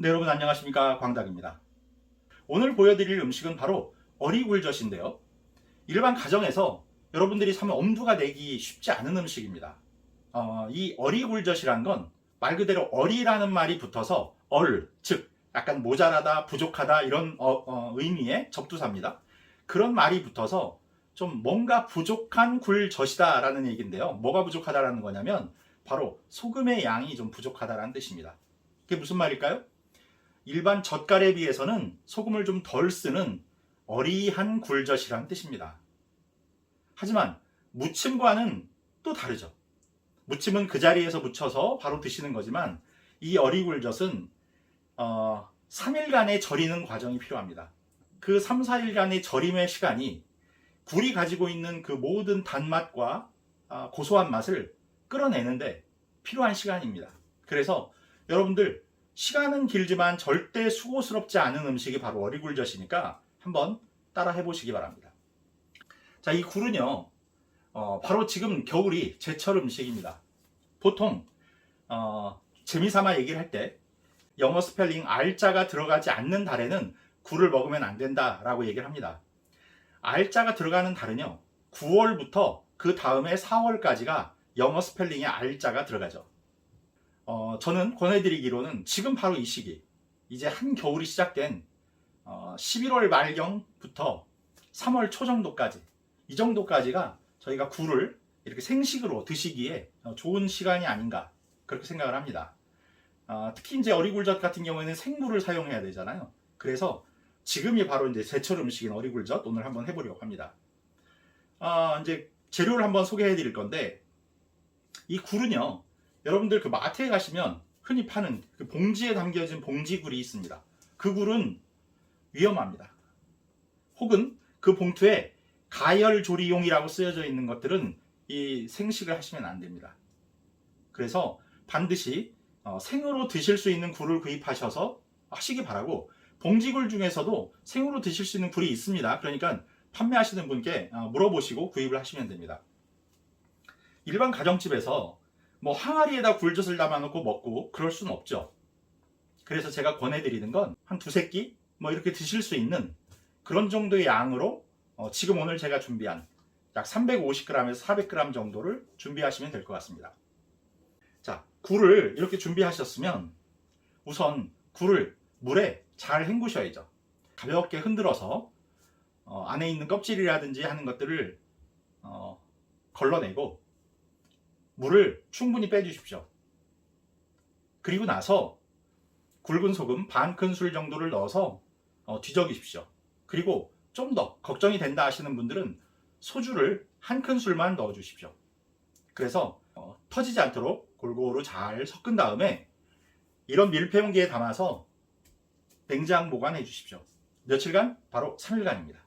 네, 여러분 안녕하십니까 광닭입니다. 오늘 보여드릴 음식은 바로 어리굴젓인데요. 일반 가정에서 여러분들이 사면 엄두가 내기 쉽지 않은 음식입니다. 어, 이 어리굴젓이란 건 말 그대로 어리라는 말이 붙어서 얼, 즉 약간 모자라다, 부족하다 이런 어, 어, 의미의 접두사입니다. 그런 말이 붙어서 좀 뭔가 부족한 굴젓이다라는 얘기인데요. 뭐가 부족하다라는 거냐면 바로 소금의 양이 좀 부족하다라는 뜻입니다. 그게 무슨 말일까요? 일반 젓갈에 비해서는 소금을 좀 덜 쓰는 어리한 굴젓이란 뜻입니다. 하지만 무침과는 또 다르죠. 무침은 그 자리에서 무쳐서 바로 드시는 거지만 이 어리굴젓은 어, 3일간의 절이는 과정이 필요합니다. 그 3, 4일간의 절임의 시간이 굴이 가지고 있는 그 모든 단맛과 아, 고소한 맛을 끌어내는데 필요한 시간입니다. 그래서 여러분들 시간은 길지만 절대 수고스럽지 않은 음식이 바로 어리굴젓이니까 한번 따라 해보시기 바랍니다. 자, 이 굴은요, 어, 바로 지금 겨울이 제철 음식입니다. 보통 어, 재미삼아 얘기를 할 때 영어 스펠링 알자가 들어가지 않는 달에는 굴을 먹으면 안 된다라고 얘기를 합니다. 알자가 들어가는 달은요, 9월부터 그 다음에 4월까지가 영어 스펠링에 알자가 들어가죠. 어, 저는 권해드리기로는 지금 바로 이 시기, 이제 한 겨울이 시작된 어, 11월 말경부터 3월 초 정도까지, 이 정도까지가 저희가 굴을 이렇게 생식으로 드시기에 어, 좋은 시간이 아닌가 그렇게 생각을 합니다. 어, 특히 이제 어리굴젓 같은 경우에는 생굴을 사용해야 되잖아요. 그래서 지금이 바로 이제 제철 음식인 어리굴젓 오늘 한번 해보려고 합니다. 아, 이제 재료를 한번 소개해 드릴 건데 이 굴은요 여러분들 그 마트에 가시면 흔히 파는 그 봉지에 담겨진 봉지굴이 있습니다. 그 굴은 위험합니다. 혹은 그 봉투에 가열조리용이라고 쓰여져 있는 것들은 이 생식을 하시면 안 됩니다. 그래서 반드시 어, 생으로 드실 수 있는 굴을 구입하셔서 하시기 바라고 봉지굴 중에서도 생으로 드실 수 있는 굴이 있습니다. 그러니까 판매하시는 분께 어, 물어보시고 구입을 하시면 됩니다. 일반 가정집에서 뭐 항아리에다 굴젓을 담아놓고 먹고 그럴 수는 없죠. 그래서 제가 권해드리는 건 한 두세 끼 뭐 이렇게 드실 수 있는 그런 정도의 양으로 어, 지금 오늘 제가 준비한 약 350g에서 400g 정도를 준비하시면 될 것 같습니다. 자, 굴을 이렇게 준비하셨으면 우선 굴을 물에 잘 헹구셔야죠. 가볍게 흔들어서 어, 안에 있는 껍질이라든지 하는 것들을 어, 걸러내고 물을 충분히 빼주십시오. 그리고 나서 굵은 소금 반 큰술 정도를 넣어서 어, 뒤적이십시오. 그리고 좀 더 걱정이 된다 하시는 분들은 소주를 한 큰술만 넣어 주십시오. 그래서 어, 터지지 않도록 골고루 잘 섞은 다음에 이런 밀폐 용기에 담아서 냉장 보관해 주십시오. 며칠간? 바로 3일간입니다.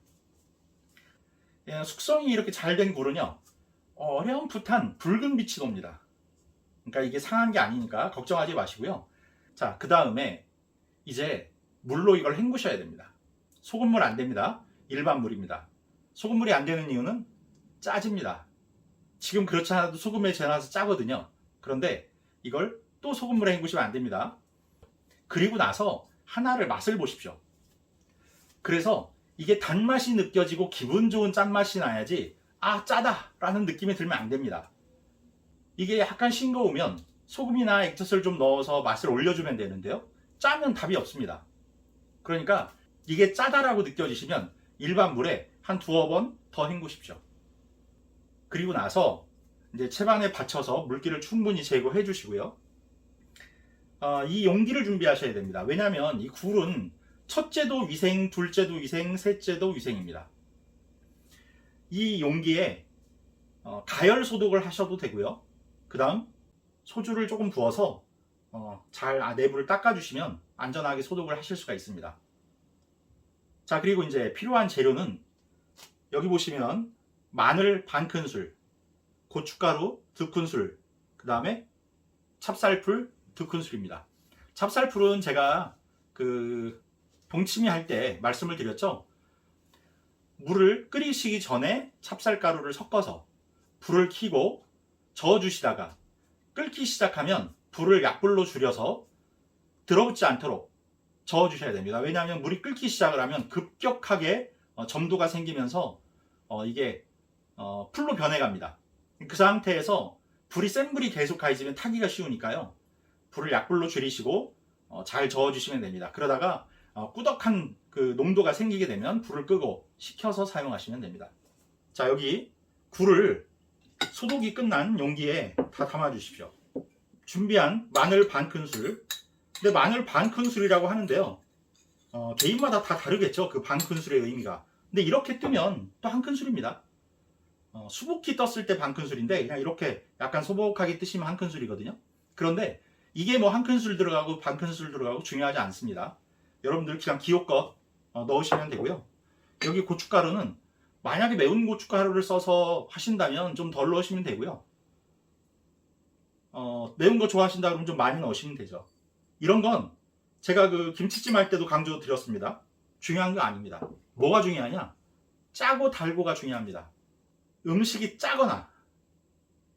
예, 숙성이 이렇게 잘 된 굴은요, 어렴풋한 붉은 빛이 돕니다. 그러니까 이게 상한 게 아니니까 걱정하지 마시고요. 자, 그 다음에 이제 물로 이걸 헹구셔야 됩니다. 소금물 안 됩니다. 일반 물입니다. 소금물이 안 되는 이유는 짜집니다. 지금 그렇지 않아도 소금에 재놔서 짜거든요. 그런데 이걸 또 소금물에 헹구시면 안 됩니다. 그리고 나서 하나를 맛을 보십시오. 그래서 이게 단맛이 느껴지고 기분 좋은 짠맛이 나야지 아 짜다 라는 느낌이 들면 안 됩니다. 이게 약간 싱거우면 소금이나 액젓을 좀 넣어서 맛을 올려주면 되는데요. 짜면 답이 없습니다. 그러니까 이게 짜다라고 느껴지시면 일반 물에 한 두어 번 더 헹구십시오. 그리고 나서 이제 채반에 받쳐서 물기를 충분히 제거해 주시고요. 어, 이 용기를 준비하셔야 됩니다. 왜냐하면 이 굴은 첫째도 위생, 둘째도 위생, 셋째도 위생입니다. 이 용기에 어, 가열 소독을 하셔도 되고요. 그 다음 소주를 조금 부어서 어, 잘 아, 내부를 닦아주시면 안전하게 소독을 하실 수가 있습니다. 자 그리고 이제 필요한 재료는 여기 보시면 마늘 반 큰술, 고춧가루 두 큰술, 그 다음에 찹쌀풀 두 큰술입니다. 찹쌀풀은 제가 그 동치미 할 때 말씀을 드렸죠. 물을 끓이시기 전에 찹쌀가루를 섞어서 불을 켜고 저어주시다가 끓기 시작하면 불을 약불로 줄여서 들어붙지 않도록 저어주셔야 됩니다. 왜냐하면 물이 끓기 시작을 하면 급격하게 어, 점도가 생기면서 어, 이게 어, 풀로 변해갑니다. 그 상태에서 불이 센 불이 계속 가 있으면 타기가 쉬우니까요. 불을 약불로 줄이시고 어, 잘 저어주시면 됩니다. 그러다가 어, 꾸덕한 그 농도가 생기게 되면 불을 끄고 식혀서 사용하시면 됩니다. 자 여기 굴을 소독이 끝난 용기에 다 담아 주십시오. 준비한 마늘 반 큰술. 근데 마늘 반 큰술이라고 하는데요. 어, 개인마다 다 다르겠죠. 그 반 큰술의 의미가. 근데 이렇게 뜨면 또 한 큰술입니다. 어, 수북히 떴을 때 반 큰술인데 그냥 이렇게 약간 소복하게 뜨시면 한 큰술이거든요. 그런데 이게 뭐 한 큰술 들어가고 반 큰술 들어가고 중요하지 않습니다. 여러분들 그냥 기호껏 어, 넣으시면 되고요. 여기 고춧가루는 만약에 매운 고춧가루를 써서 하신다면 좀 덜 넣으시면 되고요. 어, 매운 거 좋아하신다 그러면 좀 많이 넣으시면 되죠. 이런 건 제가 그 김치찜 할 때도 강조 드렸습니다. 중요한 거 아닙니다. 뭐가 중요하냐? 짜고 달고가 중요합니다. 음식이 짜거나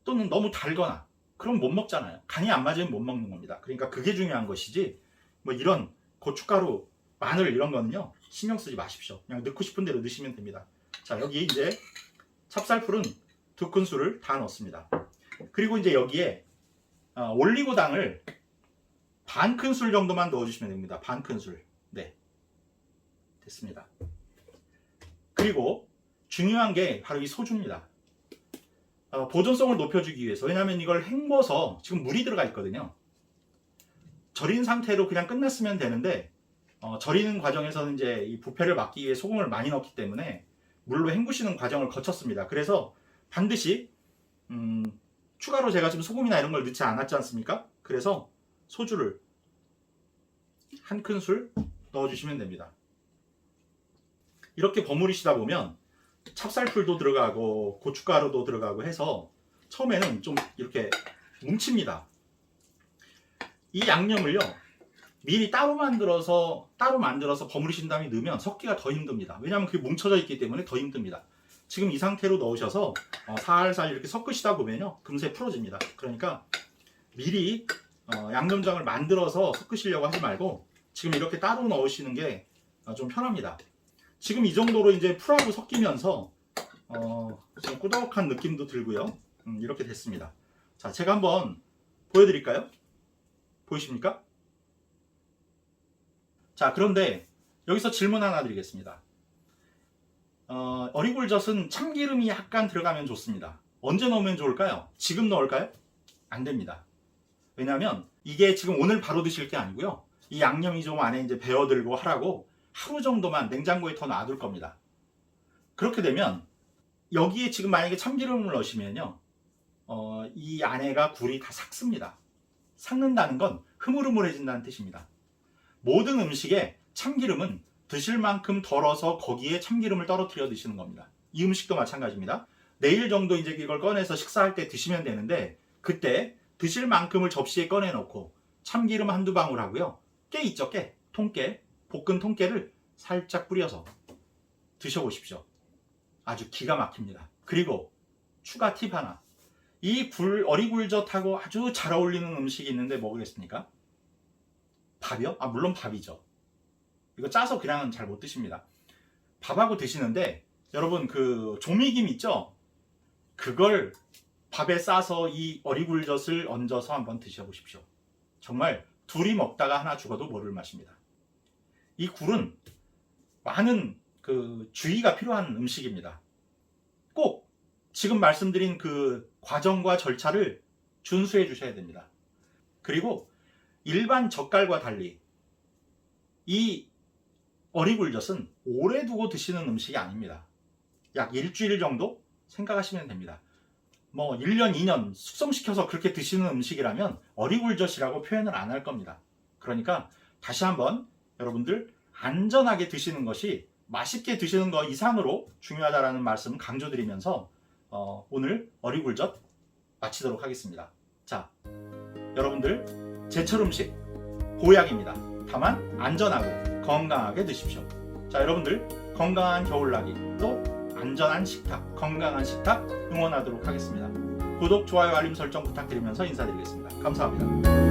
또는 너무 달거나 그럼 못 먹잖아요. 간이 안 맞으면 못 먹는 겁니다. 그러니까 그게 중요한 것이지 뭐 이런 고춧가루, 마늘 이런 거는요 신경 쓰지 마십시오. 그냥 넣고 싶은 대로 넣으시면 됩니다. 자 여기 이제 찹쌀풀은 두 큰술을 다 넣습니다. 그리고 이제 여기에 어, 올리고당을 반 큰술 정도만 넣어주시면 됩니다. 반 큰술. 네. 됐습니다. 그리고 중요한 게 바로 이 소주입니다. 어, 보존성을 높여주기 위해서. 왜냐하면 이걸 헹궈서 지금 물이 들어가 있거든요. 절인 상태로 그냥 끝났으면 되는데 어, 절이는 과정에서는 이제 이 부패를 막기 위해 소금을 많이 넣기 때문에 물로 헹구시는 과정을 거쳤습니다. 그래서 반드시 음, 추가로 제가 지금 소금이나 이런 걸 넣지 않았지 않습니까? 그래서 소주를 한 큰술 넣어주시면 됩니다. 이렇게 버무리시다 보면 찹쌀풀도 들어가고 고춧가루도 들어가고 해서 처음에는 좀 이렇게 뭉칩니다. 이 양념을요 미리 따로 만들어서 따로 만들어서 버무리신 다음에 넣으면 섞기가 더 힘듭니다. 왜냐하면 그게 뭉쳐져 있기 때문에 더 힘듭니다. 지금 이 상태로 넣으셔서 어, 살살 이렇게 섞으시다 보면요 금세 풀어집니다. 그러니까 미리 어, 양념장을 만들어서 섞으시려고 하지 말고 지금 이렇게 따로 넣으시는 게 좀 편합니다. 지금 이 정도로 이제 풀하고 섞이면서 어, 좀 꾸덕한 느낌도 들고요. 음, 이렇게 됐습니다. 자, 제가 한번 보여드릴까요? 보이십니까? 자, 그런데 여기서 질문 하나 드리겠습니다. 어, 어리굴젓은 참기름이 약간 들어가면 좋습니다. 언제 넣으면 좋을까요? 지금 넣을까요? 안 됩니다. 왜냐하면 이게 지금 오늘 바로 드실 게 아니고요. 이 양념이 좀 안에 이제 배어들고 하라고 하루 정도만 냉장고에 더 놔둘 겁니다. 그렇게 되면 여기에 지금 만약에 참기름을 넣으시면요. 어, 이 안에가 굴이 다 삭습니다. 삭는다는 건 흐물흐물해진다는 뜻입니다. 모든 음식에 참기름은 드실 만큼 덜어서 거기에 참기름을 떨어뜨려 드시는 겁니다. 이 음식도 마찬가지입니다. 내일 정도 이제 이걸 꺼내서 식사할 때 드시면 되는데 그때 드실 만큼을 접시에 꺼내 놓고 참기름 한두 방울 하고요. 깨 있죠, 깨. 통깨. 볶은 통깨를 살짝 뿌려서 드셔보십시오. 아주 기가 막힙니다. 그리고 추가 팁 하나. 이 굴, 어리굴젓하고 아주 잘 어울리는 음식이 있는데 뭐겠습니까? 밥이요? 아, 물론 밥이죠. 이거 짜서 그냥은 잘못 드십니다. 밥하고 드시는데 여러분 그 조미김 있죠? 그걸 밥에 싸서 이 어리굴젓을 얹어서 한번 드셔보십시오. 정말 둘이 먹다가 하나 죽어도 모를 맛입니다. 이 굴은 많은 그 주의가 필요한 음식입니다. 꼭 지금 말씀드린 그 과정과 절차를 준수해 주셔야 됩니다. 그리고 일반 젓갈과 달리 이 어리굴젓은 오래 두고 드시는 음식이 아닙니다. 약 일주일 정도 생각하시면 됩니다. 뭐 1년, 2년 숙성시켜서 그렇게 드시는 음식이라면 어리굴젓이라고 표현을 안 할 겁니다. 그러니까 다시 한번 여러분들 안전하게 드시는 것이 맛있게 드시는 것 이상으로 중요하다라는 말씀 강조드리면서 어, 오늘 어리굴젓 마치도록 하겠습니다. 자, 여러분들 제철 음식 보약입니다. 다만 안전하고 건강하게 드십시오. 자, 여러분들 건강한 겨울나기 또 안전한 식탁, 건강한 식탁 응원하도록 하겠습니다. 구독, 좋아요, 알림 설정 부탁드리면서 인사드리겠습니다. 감사합니다.